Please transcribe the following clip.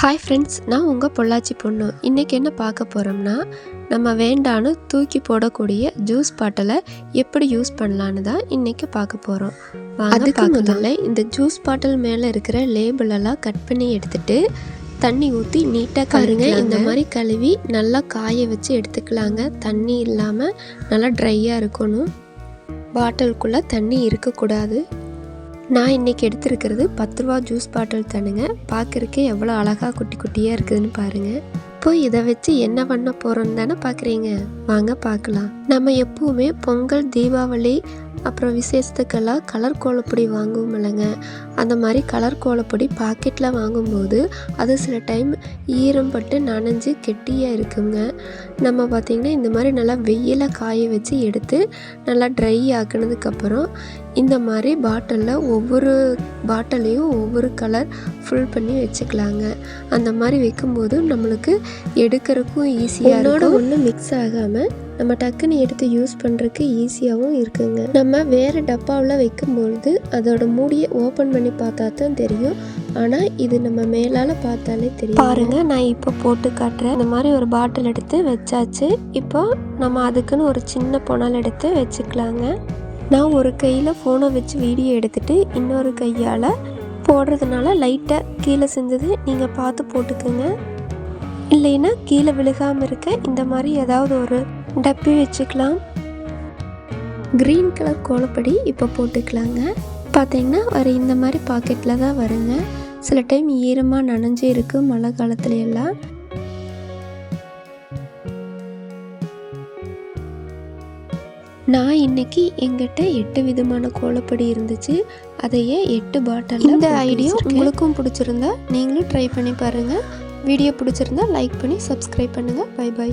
Hi friends நான் உங்கள் பொள்ளாச்சி பொண்ணு. இன்றைக்கி என்ன பார்க்க போகிறோம்னா நம்ம வேண்டான்னு தூக்கி போடக்கூடிய ஜூஸ் பாட்டிலை எப்படி யூஸ் பண்ணலான்னு தான் இன்றைக்கி பார்க்க போகிறோம் அதுக்கு முதல்ல இந்த ஜூஸ் பாட்டில் மேலே இருக்கிற லேபிள் எல்லாம் கட் பண்ணி எடுத்துட்டு தண்ணி ஊற்றி நீட்டாக கழுங்க இந்த மாதிரி கழுவி நல்லா காய வச்சு எடுத்துக்கலாங்க. தண்ணி இல்லாமல் நல்லா ட்ரையாக இருக்கணும். பாட்டிலுக்குள்ளே தண்ணி இருக்கக்கூடாது. நான் இன்றைக்கி எடுத்திருக்கிறது பத்து ரூபா ஜூஸ் பாட்டில் தானுங்க. பார்க்குறக்கே எவ்வளோ அழகாக குட்டி குட்டியாக இருக்குதுன்னு பாருங்கள் இப்போ இதை வச்சு என்ன பண்ண போகிறோன்னு தானே பார்க்குறீங்க வாங்க பார்க்கலாம் நம்ம எப்பவுமே பொங்கல் தீபாவளி அப்புறம் விசேஷத்துக்கெல்லாம் கலர் கோலப்பொடி வாங்குவோம் இல்லைங்க. அந்த மாதிரி கலர் கோலப்பொடி பாக்கெட்டில் வாங்கும்போது அது சில டைம் ஈரம் பட்டு நனைஞ்சு கெட்டியாக இருக்குங்க. நம்ம பார்த்திங்கன்னா இந்த மாதிரி நல்லா வெயில காய வச்சு எடுத்து நல்லா ட்ரை ஆக்குனதுக்கப்புறம் இந்த மாதிரி பாட்டிலில் ஒவ்வொரு பாட்டிலையும் ஒவ்வொரு கலர் ஃபுல் பண்ணி வச்சுக்கலாங்க. அந்த மாதிரி வைக்கும்போது நம்மளுக்கு எடுக்கிறதுக்கும் ஈஸியாக இருக்கும். ஒன்று மிக்ஸ் ஆகாமல் நம்ம டக்குன்னு எடுத்து யூஸ் பண்ணுறதுக்கு ஈஸியாகவும் இருக்குங்க. நம்ம வேறு டப்பாவில் வைக்கும்பொழுது அதோட மூடியை ஓப்பன் பண்ணி பார்த்தா தான் தெரியும். ஆனால் இது நம்ம மேலால் பார்த்தாலே தெரியும். பாருங்க நான் இப்போ போட்டு காட்டுறேன். இந்த மாதிரி ஒரு பாட்டில் எடுத்து வச்சாச்சு. இப்போ நம்ம அதுக்குன்னு ஒரு சின்ன புனல் எடுத்து வச்சுக்கலாங்க. நான் ஒரு கையில் ஃபோனை வச்சு வீடியோ எடுத்துட்டு இன்னொரு கையால் போடுறதுனால லைட்டாக கீழே செஞ்சது நீங்கள் பார்த்து போட்டுக்கோங்க. இல்லைன்னா கீழே விழுகாமல் இருக்க இந்த மாதிரி ஏதாவது ஒரு டப்பி வச்சுக்கலாம். க்ரீன் கலர் கோலப்படி இப்போ போட்டுக்கலாங்க. பார்த்தீங்கன்னா ஒரு இந்த மாதிரி பாக்கெட்டில் தான் வருங்க. சில டைம் ஈரமாக நனைஞ்சு இருக்கு மழை காலத்துல எல்லாம். நான் இன்னைக்கு எங்கிட்ட எட்டு விதமான கோலப்பொடி இருந்துச்சு. அதையே எட்டு பாட்டில் இந்த ஐடியா உங்களுக்கும் பிடிச்சிருந்தா நீங்களும் ட்ரை பண்ணி பாருங்கள் வீடியோ பிடிச்சிருந்தா லைக் பண்ணி சப்ஸ்கிரைப் பண்ணுங்கள் பை பை